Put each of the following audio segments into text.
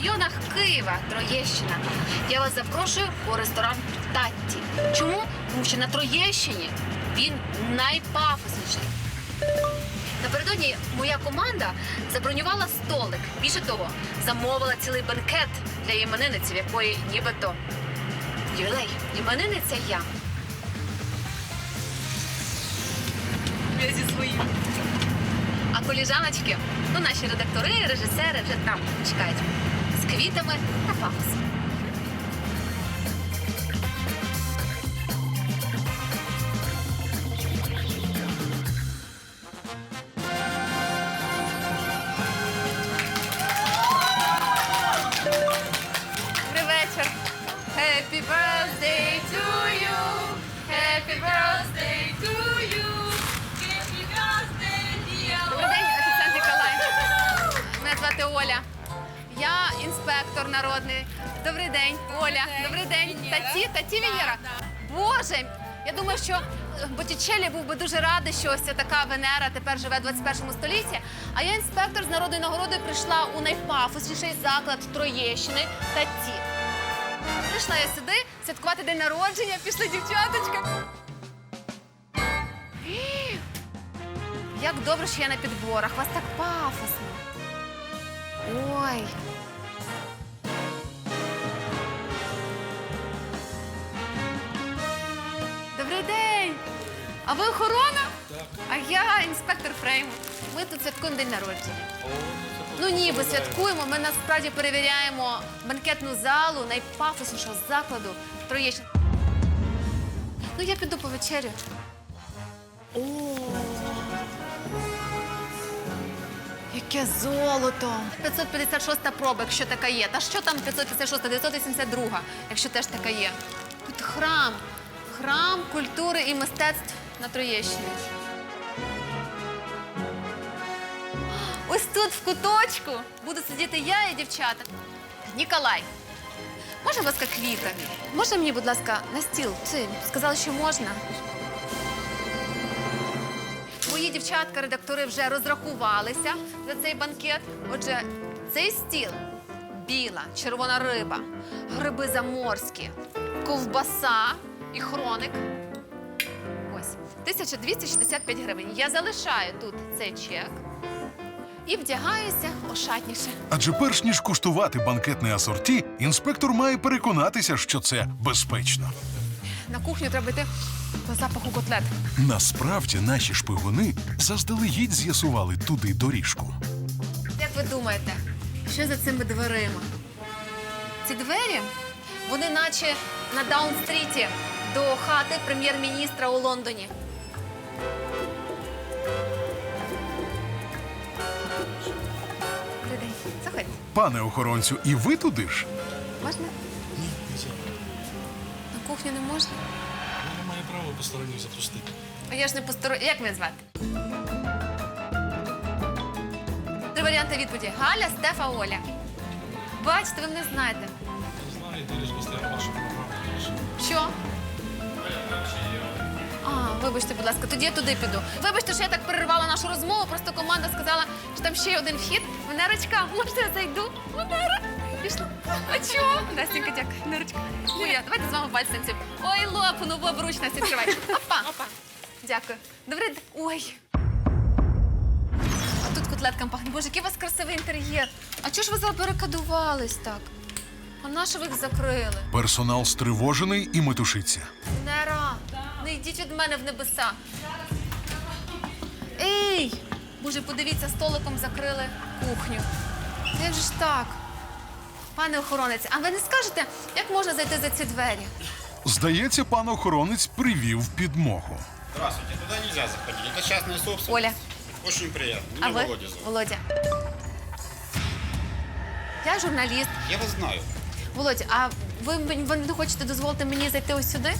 районах Києва, Троєщина. Я вас запрошую у ресторан Татті. Чому? Тому що на Троєщині він найпафосніший. Напередодні моя команда забронювала столик. Більше того, замовила цілий бенкет для іменинниці, в якої нібито ювілей. Іменинниця я. Я зі своїм. А коліжаночки, ну наші редактори, режисери вже там чекають квітами та пафосом. Я народний. Добрий день, Оля. Добрий день. Таті, таті Венера. Боже, я думаю, що е, Боттічеллі був би дуже радий, що ось така Венера тепер живе в 21 столітті. А я інспектор з народної нагороди прийшла у найпафосніший заклад Троєщини Таті. Прийшла я сюди святкувати день народження, пішли дівчаточка. Як добре, що я на підборах. Вас так пафосно. Ой. День! А ви охорона? А я інспектор Фрейму. Ми тут святкуємо день народження. Ну ніби святкуємо. Ми насправді перевіряємо банкетну залу найпафоснішого закладу Троєщин. Ну, я піду по вечерю. О, яке золото! 556 проба, якщо така є. Та що там 556, 982, якщо теж така є. Тут храм. Храм культури і мистецтв на Троєщині. Ось тут, в куточку, буду сидіти я і дівчата. Ніколай, можна, будь ласка, квіти? Можна мені, будь ласка, на стіл? Це сказали, що можна. Мої дівчатка, редактори вже розрахувалися за цей банкет. Отже, цей стіл біла, червона риба, гриби заморські, ковбаса і хроник. Ось 1265 гривень. Я залишаю тут цей чек і вдягаюся ошатніше. Адже перш ніж куштувати банкетне асорті, інспектор має переконатися, що це безпечно. На кухню треба йти по запаху котлет. Насправді наші шпигуни заздалегідь з'ясували туди доріжку. Як ви думаєте, що за цими дверима? Ці двері, вони наче на Даун-стріті до хати прем'єр-міністра у Лондоні. Добрий день. Заходьте. Пане охоронцю, і ви туди ж? Можна? Ні, нельзя. На кухню не можна? Вона має право посторонніх запустити. А я ж не постороння. Як мене звати? Три варіанти відповіді. Галя, Стефа, Оля. Бачите, ви мене знаєте. Не знаю, ти лише постійно вашу програму. Що? Вибачте, будь ласка, тоді я туди піду. Вибачте, що я так перервала нашу розмову. Просто команда сказала, що там ще є один вхід. Венерочка, можна я зайду? Венера. Пішла. А чого? Настенька, дякую. Венерочка. Моя, давайте з вами пальцем. Ой, лопну, в обручності відкривай. Опа. Опа. Дякую. Добрий день. Ой. А тут котлеткам пахне. Боже, який у вас красивий інтер'єр. А чого ж ви забарикадувались так? А на що ви їх закрили? Персонал стривожений і метушиться. Нера, не йдіть від мене в небеса. Ей! Боже, подивіться, столиком закрили кухню. Як же ж так? Пане охоронець, а ви не скажете, як можна зайти за ці двері? Здається, пан охоронець привів підмогу. Здравствуйте, туда нельзя заходить. Это частная собственность. Оля, Очень приятно. а ви? Володя зовут. Володя. Я журналіст. Я вас знаю. Володя, а ви, мені- ви не хочете дозволити мені зайти ось сюди?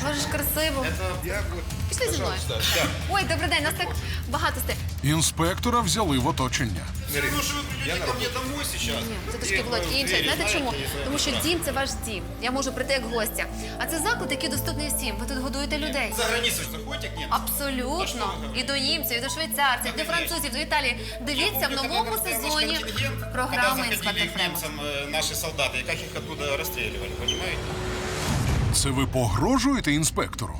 У вас же ж красиво. Это я вот... Пішли зі мною. Пожалуйста, да. Ой, добрий день, нас так багато стоїть. Інспектора взяли в оточення. Все равно, что вы придете ко мне домой сейчас. Ні, це и трошки було вы інше. двери Знаєте знаете, чому? и за- Тому що да. дім це ваш дім. Я можу прийти як гостя. А це заклад, який доступний всім. Ви тут годуєте людей. За границу заходите к ним? Абсолютно. І до німців, і до швейцарців, і до французів, до Італії. Дивіться в новому сезоні програми Когда «Інспектор заходили к Фремов». немцам э, наши солдаты, и как их оттуда расстреливали, понимаете? Це ви погрожуєте інспектору?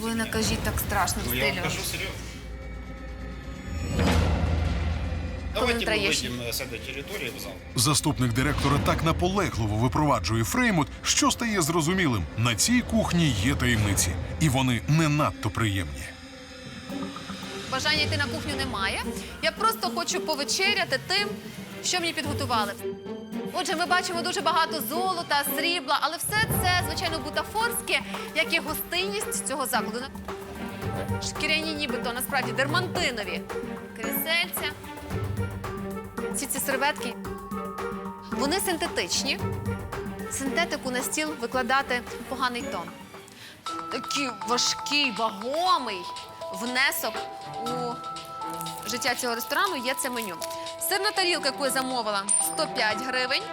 Ви не кажіть так страшно в Ну, я вам стилю. скажу серьезно. Давайте мы Троещин. выйдем э, с этой территории в зал. Заступник директора так наполегливо випроваджує Фреймут, що стає зрозумілим. На цій кухні є таємниці, і вони не надто приємні. Бажання йти на кухню немає. Я просто хочу повечеряти тим, що мені підготували. Отже, ми бачимо дуже багато золота, срібла, але все це, звичайно, бутафорське, як і гостинність цього закладу. Шкіряні нібито, насправді, дермантинові. Крісельця. Всі ці серветки. Вони синтетичні. Синтетику на стіл викладати поганий тон такий важкий, вагомий внесок у життя цього ресторану є це меню. Сирна тарілка, яку я замовила, 105 гривень.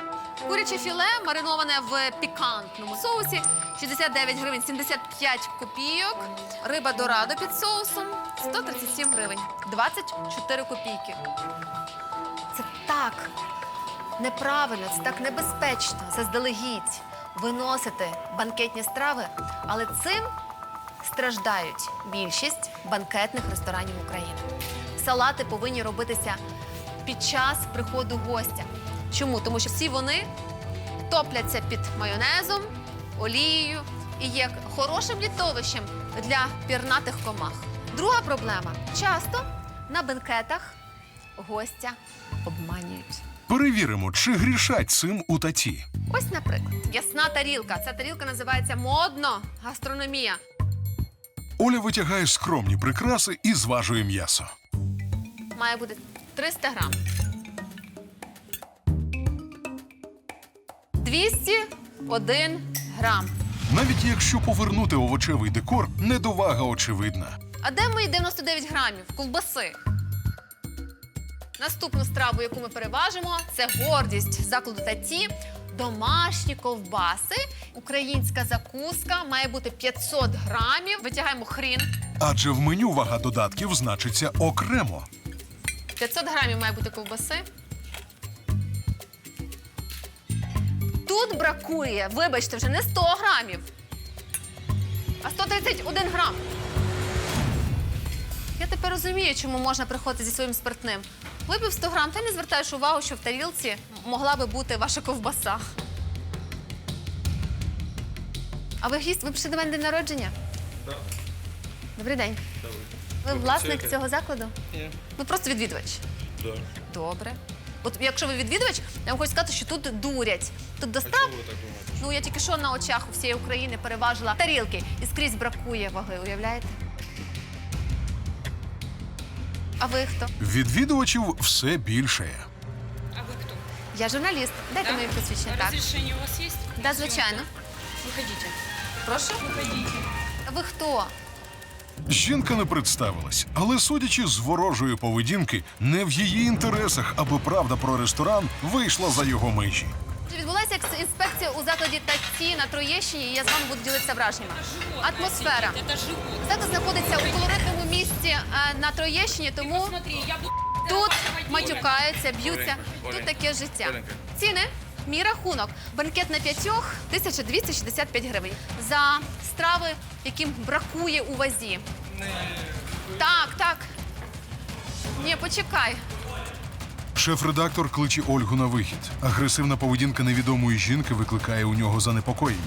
Куряче філе мариноване в пікантному соусі 69 гривень 75 копійок. Риба дорадо під соусом 137 гривень 24 копійки. Це так неправильно, це так небезпечно заздалегідь виносити банкетні страви, але цим страждають більшість банкетних ресторанів України. Салати повинні робитися під час приходу гостя. Чому? Тому що всі вони топляться під майонезом, олією і є хорошим літовищем для пірнатих комах. Друга проблема часто на бенкетах гостя обманюють. Перевіримо, чи грішать цим у таті. Ось, наприклад, ясна тарілка. Ця тарілка називається модно гастрономія. Оля витягає скромні прикраси і зважує м'ясо. Має бути 300 грам. 201 грам. Навіть якщо повернути овочевий декор, недовага очевидна. А де мої 99 грамів ковбаси? Наступну страву, яку ми переважимо, це гордість закладу таті. Домашні ковбаси, українська закуска має бути 500 грамів. Витягаємо хрін. Адже в меню вага додатків значиться окремо. 500 грамів має бути ковбаси. Тут бракує, вибачте, вже не 100 грамів, а 131 грам. Я тепер розумію, чому можна приходити зі своїм спиртним. Випив 100 грам, та не звертаєш увагу, що в тарілці могла би бути ваша ковбаса. А ви гість, ви прийшли до мене на день народження? Так. Добрий день. Ви власник цього закладу? Ви просто відвідувач. Да. Добре. От якщо ви відвідувач, я вам хочу сказати, що тут дурять. Тут до страв, Чого ви так думаєте? ну я тільки що на очах у всієї України переважила тарілки і скрізь бракує ваги, уявляєте? А ви хто? Відвідувачів все більше. А вы кто? Я журналіст. Дайте Да? мені посвідчення. Так. Разрешение у вас есть? Да, звичайно. Выходите. Прошу. Выходите. А ви хто? Жінка не представилась, але судячи з ворожої поведінки, не в її інтересах, аби правда про ресторан вийшла за його межі. Відбулася інспекція у закладі Таці на Троєщині, і я з вами буду ділитися враженнями. Атмосфера. Заклад знаходиться у колоритному місці е, на Троєщині, тому. Тут матюкаються, б'ються. Тут таке життя. Ціни. Мій рахунок. Банкет на п'ятьох 1265 гривень. За страви, яким бракує у вазі. Так, так. Ні, почекай. Шеф-редактор кличе Ольгу на вихід. Агресивна поведінка невідомої жінки викликає у нього занепокоєння.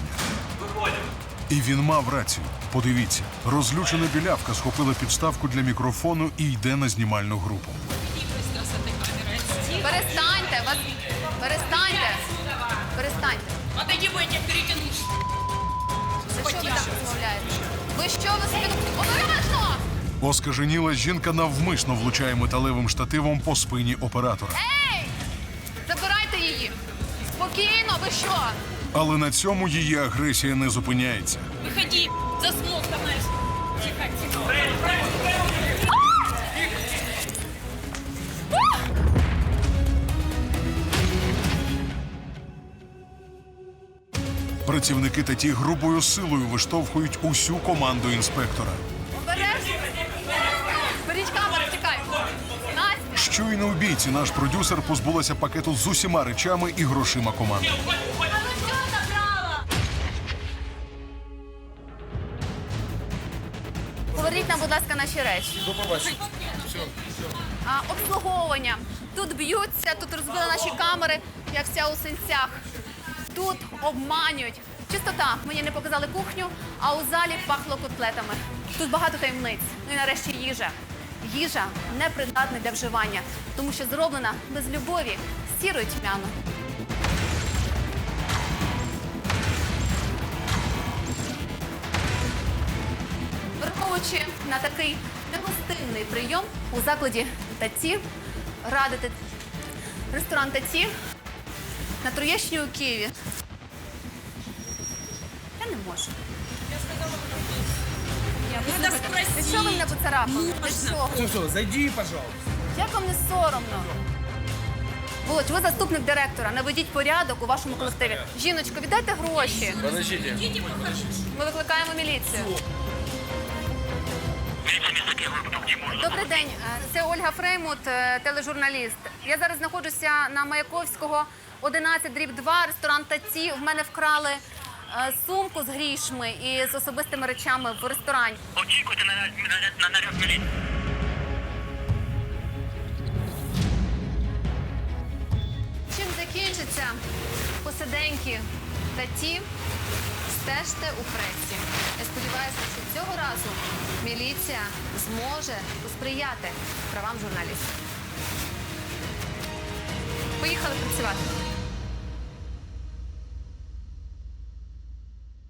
І він мав рацію. Подивіться, розлючена білявка схопила підставку для мікрофону і йде на знімальну групу. Перестаньте, вас. Перестаньте. Перестаньте. Отойди, бо я тебя перетяну. За що ви так розмовляєте? Ви що ви собі обережно? Оскаженіла жінка навмисно влучає металевим штативом по спині оператора. Ей! Забирайте її. Спокійно, ви що? Але на цьому її агресія не зупиняється. Заснул, становись. Тихо, тихо. Працівники та ті грубою силою виштовхують усю команду інспектора. Беріть камеру, тікай. Настя. Щойно у бійці наш продюсер позбулася пакету з усіма речами і грошима команди. Поверніть нам, будь ласка, наші речі. До побачення. А, обслуговування. Тут б'ються, тут розбили наші камери, я вся у синцях. Тут обманюють. Чистота. Мені не показали кухню, а у залі пахло котлетами. Тут багато таємниць. Ну і нарешті їжа. Їжа непридатна для вживання, тому що зроблена без любові, сірою тьмяно. Враховуючи на такий негостинний прийом у закладі таці, радити ресторан таці на Троєщині у Києві. Я не. Я Надо послухайте. Для чого ви мене поцарапали? Для чого? Ну что, зайди, пожалуйста. Як вам не соромно? Володь, ви заступник директора. Наведіть порядок у вашому колективі. Жіночко, віддайте гроші. Подождите. Ми викликаємо міліцію. Добрий день, Е, це Ольга Фреймут, е, тележурналіст. Я зараз знаходжуся на Маяковського 11 дріб 2, ресторан Таці. В мене вкрали сумку з грішми і з особистими речами в ресторані. Очікуйте на, на, на наряд міліції. Чим закінчаться посиденьки таті, стежте у пресі. Я сподіваюся, що цього разу міліція зможе посприяти правам журналістів. Поїхали працювати.